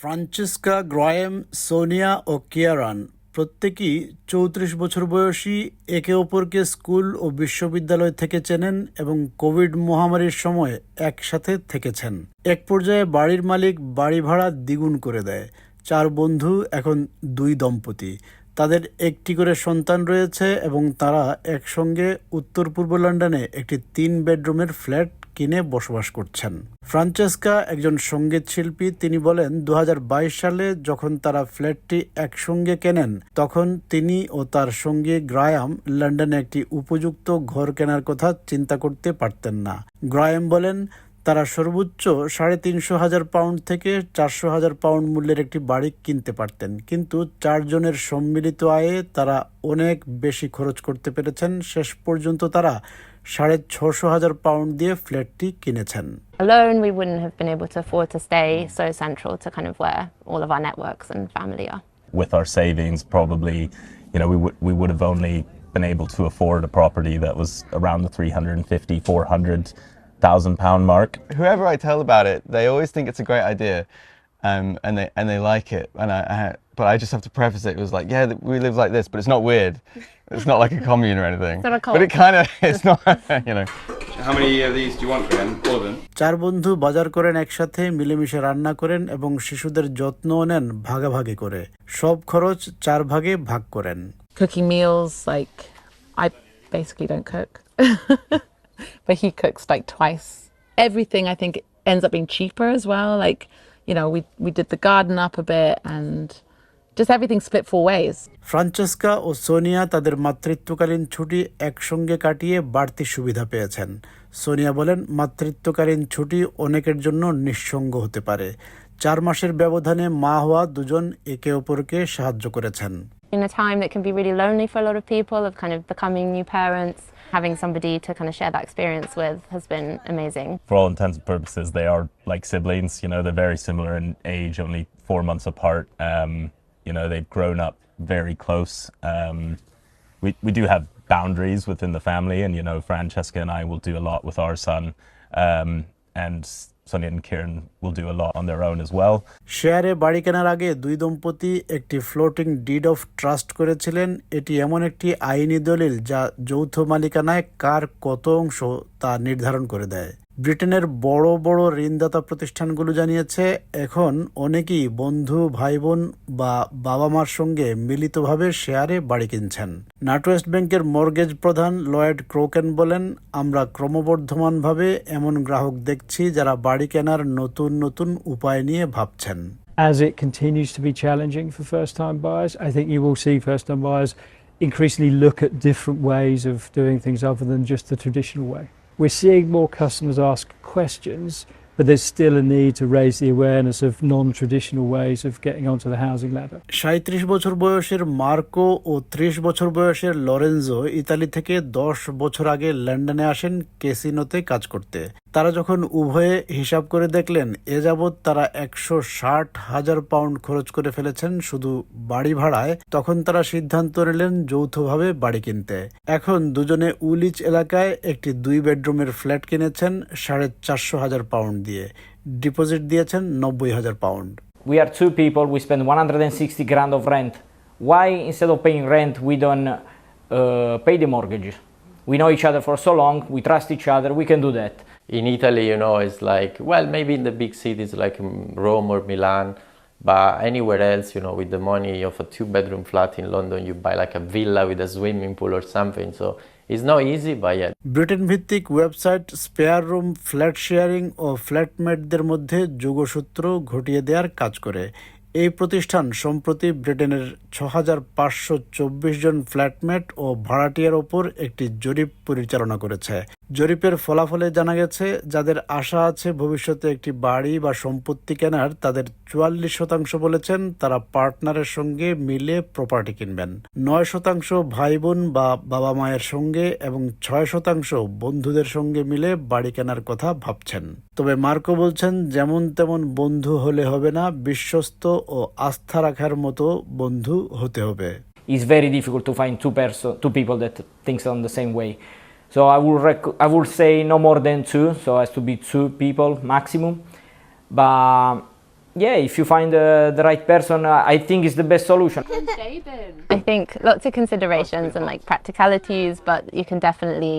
ফ্রান্সিস্কা গ্রয়েম, সোনিয়া ও কিয়ারান প্রত্যেকেই চৌত্রিশ বছর বয়সী একে অপরকে স্কুল ও বিশ্ববিদ্যালয় থেকে চেনেন এবং কোভিড মহামারীর সময় একসাথে থেকেছেন। এক পর্যায়ে বাড়ির মালিক বাড়ি ভাড়া দ্বিগুণ করে দেয়। চার বন্ধু, এখন দুই দম্পতি। তাদের একটি করে সন্তান রয়েছে এবং তারা একসঙ্গে উত্তর পূর্ব লন্ডনে একটি তিন বেডরুমের ফ্ল্যাট কিনে বসবাস করছেন। ফ্রান্সেস্কা একজন সংগীত শিল্পী, তিনি বলেন দু হাজার বাইশ সালে যখন তারা ফ্ল্যাটটি একসঙ্গে কেনেন, তখন তিনি ও তার সঙ্গী গ্রায়াম লন্ডনে একটি উপযুক্ত ঘর কেনার কথা চিন্তা করতে পারতেন না। গ্রায়াম বলেন তারা সর্বোচ্চ সাড়ে তিনশো হাজার পাউন্ড থেকে চারশো হাজার পাউন্ড মূল্যের একটি বাড়ি কিনতে পারতেন কিন্তু চারজনের সম্মিলিত আয়ে তারা অনেক বেশি খরচ করতে পেরেছেন শেষ পর্যন্ত তারা সাড়ে ছশো হাজার পাউন্ড দিয়ে ফ্ল্যাটটি কিনেছেন Alone, we wouldn't have been able to afford to stay so central to kind of where all of our networks and family are. with our savings, probably, you know, we would we would have only been able to afford a property that was around the 350, 400,000 pound mark. whoever I tell about it, they always think it's a great idea, um, and they and they like it. And I, I, but I just have to preface it. It was like, yeah, th- we live like this, but it's not weird. It's not like a commune or anything. It's not a but it cult. kind of, it's not, you know. How many of these do you want, Graham? All of them? চার বন্ধু বাজার করেন একসাথে মিলেমিশে রান্না করেন এবং শিশুদের যত্নও নেন ভাগাভাগি করে সব খরচ চার ভাগে ভাগ করেন cooking meals. Like, I basically don't cook, but he cooks like twice. Everything I think ends up being cheaper as well. Like, you know, we we did the garden up a bit, and just everything split four ways. Francesca O Sonia তাদের মাতৃত্বকালীন ছুটি একসঙ্গে কাটিয়ে বাড়তি সুবিধা পেয়েছেন সোনিয়া বলেন মাতৃত্বকালীন ছুটি অনেকের জন্য নিঃসঙ্গ হতে পারে চার মাসের ব্যবধানে মা হওয়া দুজন একে অপরকে সাহায্য করেছেন In a time that can be really lonely for a lot of people, of kind of becoming new parents, having somebody to kind of share that experience with has been amazing. For all intents and purposes, they are like siblings. You know, they're very similar in age, only four months apart. Um, you know, they've grown up very close. Um, we we do have boundaries within the family, and you know, Francesca and I will do a lot with our son, um, and Sonia and Kiran will do a lot on their own as. শেয়ারে বাড়ি কেনার আগে দুই দম্পতি একটি floating did of trust করেছিলেন এটি এমন একটি আইনি দলিল যা যৌথ মালিকানায় কার কত অংশ তা নির্ধারণ করে দেয় ব্রিটেনের বড় বড় ঋণদাতা প্রতিষ্ঠানগুলো জানিয়েছে এখন অনেকেই বন্ধু ভাই বোন বা বাবা মার সঙ্গে মিলিতভাবে শেয়ারে বাড়ি কিনছেন নাটওয়েস্ট ব্যাংকের মর্গেজ প্রধান লয়েড ক্রোকেন বলেন আমরা ক্রমবর্ধমানভাবে এমন গ্রাহক দেখছি যারা বাড়ি কেনার নতুন নতুন উপায় নিয়ে ভাবছেন as it continues to be challenging for first time buyers, I think you will see first time buyers increasingly look at different ways of doing things other than just the traditional way. We're seeing more customers ask questions, but there's still a need to raise the awareness of non traditional ways of getting onto the housing ladder. সাঁত্রিশ বছর বয়সের Marco ও ত্রিশ বছর বয়সের লরেনজো Italy থেকে দশ বছর আগে লন্ডনে আসেন কেসিনোতে কাজ করতে তারা যখন উভয়ে হিসাব করে দেখলেন এ যাবৎ তারা একশো ষাট হাজার পাউন্ড খরচ করে ফেলেছেন শুধু বাড়ি ভাড়ায় তখন তারা সিদ্ধান্ত নিলেন যৌথভাবে বাড়ি কিনতে। এখন দুজনে উলিচ এলাকায় একটি দুই বেডরুমের ফ্ল্যাট কিনেছেন সাড়ে চারশো হাজার পাউন্ড দিয়ে। ডিপোজিট দিয়েছেন নব্বই হাজার pound. We are two people we spend 160 grand of rent. Why instead of paying rent we don't uh, pay the mortgage? we know each other for so long we trust each other we can do that in Italy, you know, it's like, well, maybe in the big cities like mm, Rome or Milan, but anywhere else, you know, with the money of a two bedroom flat in London, you buy like a villa with a swimming pool or something. So it's not easy, but yeah. Britain ভিত্তিক website spare room flat sharing ও ফ্ল্যাটমেটদের মধ্যে যোগসূত্র ঘটিয়ে দেওয়ার কাজ করে এই প্রতিষ্ঠান সম্প্রতি ব্রিটেনের ছ পাঁচশো চব্বিশ জন ফ্ল্যাটমেট ও ভাড়াটিয়ার ওপর একটি জরিপ পরিচালনা করেছে। জরিপের ফলাফলে জানা গেছে, যাদের আশা আছে ভবিষ্যতে একটি বাড়ি বা সম্পত্তি কেনার, তাদের চুয়াল্লিশ শতাংশ বলেছেন তারা পার্টনারের সঙ্গে মিলে প্রপার্টি কিনবেন। নয় শতাংশ ভাই বোন বা বাবা মায়ের সঙ্গে এবং ছয় শতাংশ বন্ধুদের সঙ্গে মিলে বাড়ি কেনার কথা ভাবছেন। তবে মার্কো বলছেন যেমন তেমন বন্ধু হলে হবে না বিশ্বস্ত ও আস্থা রাখার মতো বন্ধু হতে হবে it's very difficult to find two person two people that thinks on the same way so i would rec- i would say no more than two so it has to be two people maximum but yeah, if you find uh, the right person, uh, I think is the best solution. I think lots of considerations and like practicalities, but you can definitely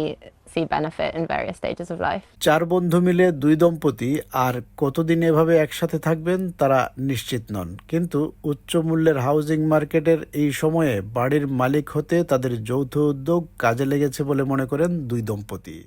see benefit in various stages of life. চার বন্ধু মিলে দুই দম্পতি আর কতদিন এভাবে একসাথে থাকবেন তারা নিশ্চিত নন কিন্তু উচ্চ মূল্যের হাউজিং মার্কেটের এই সময়ে বাড়ির মালিক হতে তাদের যৌথ উদ্যোগ কাজে লেগেছে বলে মনে করেন দুই দম্পতি